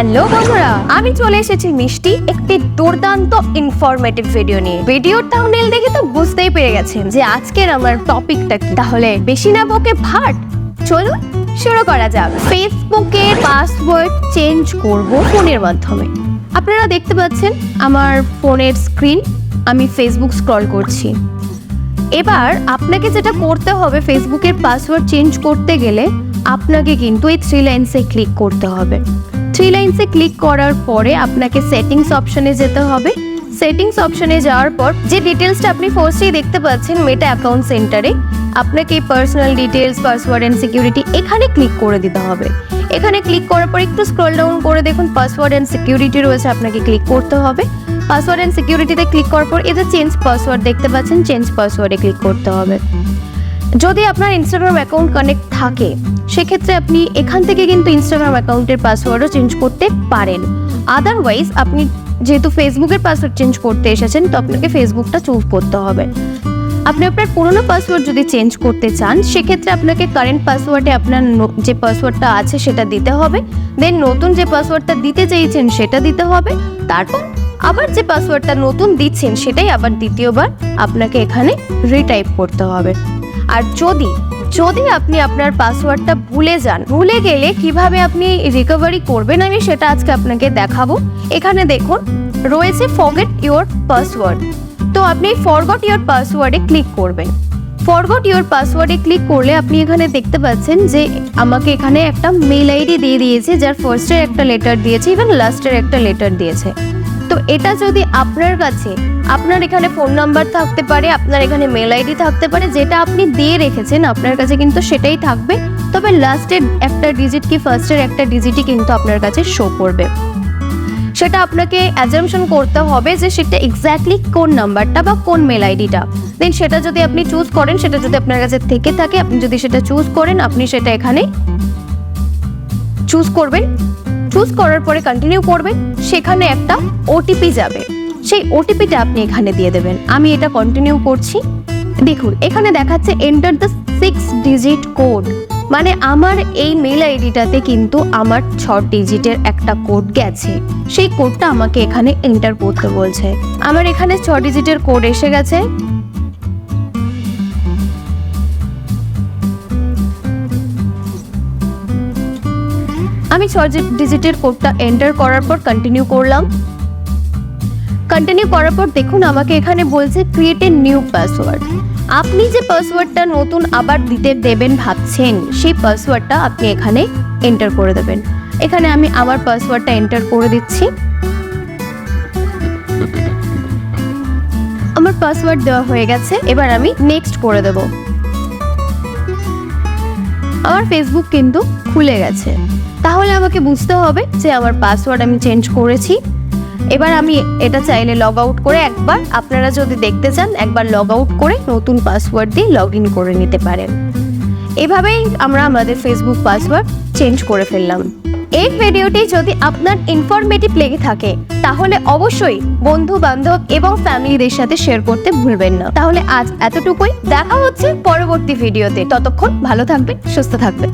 Hello বন্ধুরা, আমি চলে এসেছি মিষ্টি একটি দুর্দান্ত ইনফরমেটিভ ভিডিও নিয়ে। ভিডিওর থাম্বনেল দেখে তো বুঝতেই পেরে গেছেন যে আজকের আমার টপিকটা কি। তাহলে বেশি না বকে ভাট, চলুন শুরু করা যাক। ফেসবুকের পাসওয়ার্ড চেঞ্জ করব ফোনের মাধ্যমে। আপনারা দেখতে পাচ্ছেন আমার ফোনের স্ক্রিন আমি ফেসবুক স্ক্রল করছি। এবার আপনাকে যেটা করতে হবে ফেসবুকের পাসওয়ার্ড চেঞ্জ করতে গেলে আপনাকে কিন্তু এই থ্রি লাইন্সে ক্লিক করতে হবে। থ্রি লাইন্সে ক্লিক করার পরে আপনাকে সেটিংস অপশনে যেতে হবে। সেটিংস অপশনে যাওয়ার পর যে ডিটেলসটা আপনি ফার্স্টেই দেখতে পাচ্ছেন মেটা অ্যাকাউন্ট সেন্টারে আপনাকে personal details password and security এখানে ক্লিক করে দিতে হবে। এখানে ক্লিক করার পর একটু স্ক্রল ডাউন করে দেখুন পাসওয়ার্ড অ্যান্ড সিকিউরিটি রয়েছে, আপনাকে ক্লিক করতে হবে। পাসওয়ার্ড অ্যান্ড সিকিউরিটিতে ক্লিক করার পর যে চেঞ্জ পাসওয়ার্ড দেখতে পাচ্ছেন চেঞ্জ পাসওয়ার্ডে ক্লিক করতে হবে। যদি আপনার ইনস্টাগ্রাম অ্যাকাউন্ট কানেক্ট থাকে, সেক্ষেত্রে আপনি এখান থেকে কিন্তু ইনস্টাগ্রাম অ্যাকাউন্টের পাসওয়ার্ডও চেঞ্জ করতে পারেন। আদারওয়াইজ আপনি যেহেতু ফেসবুকের পাসওয়ার্ড চেঞ্জ করতে এসেছেন, তো আপনাকে ফেসবুকটা চুজ করতে হবে। আপনি আপনার পুরনো পাসওয়ার্ড যদি চেঞ্জ করতে চান, সেক্ষেত্রে আপনাকে কারেন্ট পাসওয়ার্ডে আপনার যে পাসওয়ার্ডটা আছে সেটা দিতে হবে। দেন নতুন যে পাসওয়ার্ডটা দিতে চাইছেন, সেটা দিতে হবে। তারপর আবার যে পাসওয়ার্ডটা নতুন দিচ্ছেন, সেটাই আবার দ্বিতীয়বার আপনাকে এখানে রিটাইপ করতে হবে। আর যদি যদি আপনি আপনার পাসওয়ার্ডটা ভুলে যান, ভুলে গেলে কীভাবে আপনি রিকভারি করবেন আমি সেটা আজকে আপনাকে দেখাবো। এখানে দেখুন, রয়েছে ফরগেট ইওর পাসওয়ার্ড তো আপনি ফরগট ইওর পাসওয়ার্ডে ক্লিক করবেন। ফরগট ইওর পাসওয়ার্ডে ক্লিক করলে আপনি এখানে দেখতে পাচ্ছেন যে আমাকে এখানে একটা মেল আইডি দিয়ে দিয়েছে, যার ফার্স্টের একটা লেটার দিয়েছে ইভেন লাস্টের একটা লেটার দিয়েছে। এটা যদি আপনার কাছে, আপনার এখানে ফোন নাম্বার থাকতে পারে, আপনার এখানে মেল আইডি থাকতে পারে, যেটা আপনি দিয়ে রেখেছেন, আপনার কাছে কিন্তু সেটাই থাকবে। তবে লাস্টের একটা ডিজিট কি ফার্স্টের একটা ডিজিটই কিন্তু আপনার কাছে শো করবে। সেটা আপনাকে অ্যাজামশন করতে হবে যে সেটা এক্স্যাক্টলি কোন নাম্বারটা বা কোন মেল আইডিটা দেন সেটা যদি আপনি চুজ করেন, সেটা যদি আপনার কাছে থেকে থাকে, আপনি যদি সেটা চুজ করেন, আপনি সেটা এখানে চুজ করবেন। চুজ করার পরে কন্টিনিউ করবেন সেখানে একটা ওটিপি যাবে। সেই ওটিপিটা আপনি এখানে দিয়ে দেবেন। আমি এটা কন্টিনিউ করছি। দেখুন, এখানে দেখাচ্ছে enter the six digit code মানে আমার এই মেল আইডিটাতে কিন্তু আমার ছ ডিজিটের একটা কোড গেছে। সেই কোডটা আমাকে এখানে এন্টার করতে বলছে। আমার এখানে ছ ডিজিটের কোড এসে গেছে। আমি ছ ডিজিটের কোডটা এন্টার করার পর কন্টিনিউ করলাম। কন্টিনিউ করার পর দেখুন আমাকে এখানে বলছে ক্রিয়েট এ নিউ পাসওয়ার্ড আপনি যে পাসওয়ার্ডটা নতুন আবার দিতে দেবেন ভাবছেন, সেই পাসওয়ার্ডটা আপনি এখানে এন্টার করে দেবেন। এখানে আমি আমার পাসওয়ার্ডটা এন্টার করে দিচ্ছি। আমার পাসওয়ার্ড দেওয়া হয়ে গেছে, এবার আমি নেক্সট করে দেব। আমার ফেসবুক কিন্তু খুলে গেছে। তাহলে আমাকে বুঝতে হবে যে আমার পাসওয়ার্ড আমি চেঞ্জ করেছি। এবার আমি এটা চাইলে লগ আউট করে একবার আপনারা যদি দেখতে চান, একবার লগ আউট করে নতুন পাসওয়ার্ড দিয়ে লগ ইন করে নিতে পারেন। এভাবেই আমরা আমাদের ফেসবুক পাসওয়ার্ড চেঞ্জ করে ফেললাম। এই ভিডিওটি যদি আপনার ইনফরমেটিভ লেগে থাকে, তাহলে অবশ্যই বন্ধু বান্ধব এবং ফ্যামিলিদের সাথে শেয়ার করতে ভুলবেন না। তাহলে আজ এতটুকুই। দেখা হচ্ছে পরবর্তী ভিডিওতে। ততক্ষণ ভালো থাকবেন, সুস্থ থাকবেন।